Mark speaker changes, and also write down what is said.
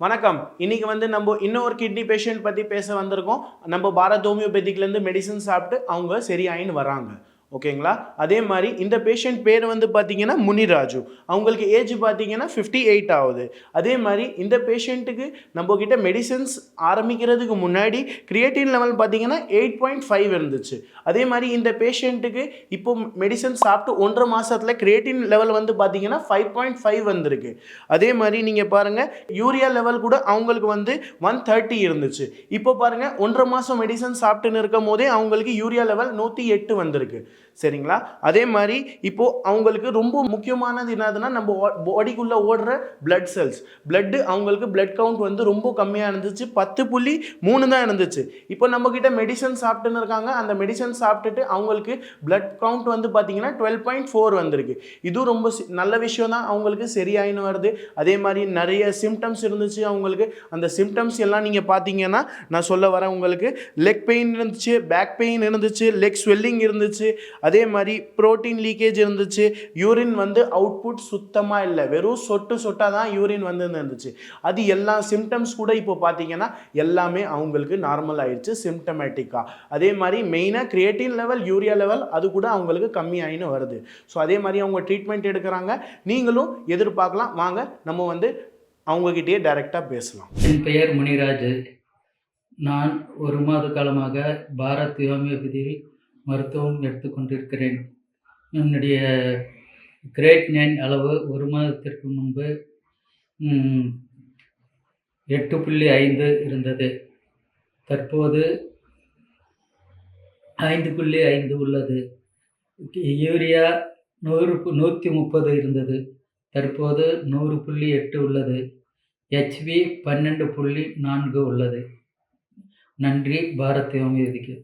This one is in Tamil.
Speaker 1: வணக்கம். இன்னைக்கு வந்து நம்ம இன்னொரு கிட்னி பேஷண்ட் பற்றி பேச வந்திருக்கோம். நம்ம பாரத் ஹோமியோபதிக்லேருந்து மெடிசன் சாப்பிட்டு அவங்க சரியாயின்னு வராங்க ஓகேங்களா? அதே மாதிரி இந்த பேஷண்ட் பேர் வந்து பார்த்தீங்கன்னா முனிராஜு. அவங்களுக்கு ஏஜ் பார்த்தீங்கன்னா ஃபிஃப்டி எயிட் ஆகுது. அதே மாதிரி இந்த பேஷண்ட்டுக்கு நம்ம மெடிசன்ஸ் ஆரம்பிக்கிறதுக்கு முன்னாடி கிரியேட்டின் லெவல் பார்த்தீங்கன்னா எயிட் பாயிண்ட் ஃபைவ் இருந்துச்சு. அதே மாதிரி இந்த பேஷண்ட்டுக்கு இப்போ மெடிசன் சாப்பிட்டு ஒன்றரை மாதத்தில் கிரியேட்டின் லெவல் வந்து பார்த்தீங்கன்னா ஃபைவ் பாயிண்ட் ஃபைவ் வந்திருக்கு. அதே மாதிரி நீங்கள் பாருங்கள் யூரியா லெவல் கூட அவங்களுக்கு வந்து ஒன் தேர்ட்டி இருந்துச்சு. இப்போ பாருங்கள் ஒன்றரை மாதம் மெடிசன் சாப்பிட்டுன்னு இருக்கும் போதே அவங்களுக்கு யூரியா லெவல் நூற்றி எட்டு வந்திருக்கு. சரிங்களா? அதே மாதிரி இப்போது அவங்களுக்கு ரொம்ப முக்கியமானது என்னதுன்னா நம்ம பாடிக்குள்ளே ஓடுற பிளட் செல்ஸ் பிளட்டு அவங்களுக்கு பிளட் கவுண்ட் வந்து ரொம்ப கம்மியாக இருந்துச்சு. பத்து புள்ளி மூணு தான் இருந்துச்சு. இப்போ நம்மக்கிட்ட மெடிசன் சாப்பிட்டுன்னு இருக்காங்க. அந்த மெடிசன் சாப்பிட்டுட்டு அவங்களுக்கு பிளட் கவுண்ட் வந்து பார்த்தீங்கன்னா டுவெல் பாயிண்ட் ஃபோர் வந்திருக்கு. இதுவும் ரொம்ப சி- நல்ல விஷயம் தான். அவங்களுக்கு சரியாயின்னு வருது. அதே மாதிரி நிறைய சிம்டம்ஸ் இருந்துச்சு அவங்களுக்கு. அந்த சிம்டம்ஸ் எல்லாம் நீங்கள் பார்த்தீங்கன்னா நான் சொல்ல வரேன் உங்களுக்கு லெக் பெயின் இருந்துச்சு பேக் பெயின் இருந்துச்சு லெக் ஸ்வெல்லிங் இருந்துச்சு அதே மாதிரி புரோட்டீன் லீக்கேஜ் இருந்துச்சு. யூரின் வந்து அவுட்புட் சுத்தமாக இல்லை. வெறும் சொட்டு சொட்டாக தான் யூரின் வந்து இருந்துச்சு. அது எல்லா சிம்டம்ஸ் கூட இப்போ பார்த்தீங்கன்னா எல்லாமே அவங்களுக்கு நார்மல் ஆயிடுச்சு சிம்டமேட்டிக்காக அதே மாதிரி மெயினாக கிரியேட்டின் லெவல் யூரியா லெவல் அது கூட அவங்களுக்கு கம்மியாயின்னு வருது. ஸோ அதே மாதிரி அவங்க ட்ரீட்மெண்ட் எடுக்கிறாங்க. நீங்களும் எதிர்பார்க்கலாம். வாங்க நம்ம வந்து அவங்கக்கிட்டேயே டைரெக்டாக பேசலாம்.
Speaker 2: என் பெயர் முனிராஜ். நான் ஒரு மாத காலமாக பாரத் ஹோமியோபதியில் மருத்துவம் எடுத்துக்கொண்டிருக்கிறேன் என்னுடைய கிரேட் நைன் அளவு ஒரு மாதத்திற்கு முன்பு எட்டு புள்ளி ஐந்து இருந்தது. தற்போது ஐந்து புள்ளி ஐந்து உள்ளது. யூரியா நூறு நூற்றி முப்பது இருந்தது. தற்போது நூறு புள்ளி எட்டு உள்ளது. ஹெச்வி பன்னெண்டு புள்ளி நான்கு உள்ளது. நன்றி. பாரத் யோமியதிக்கு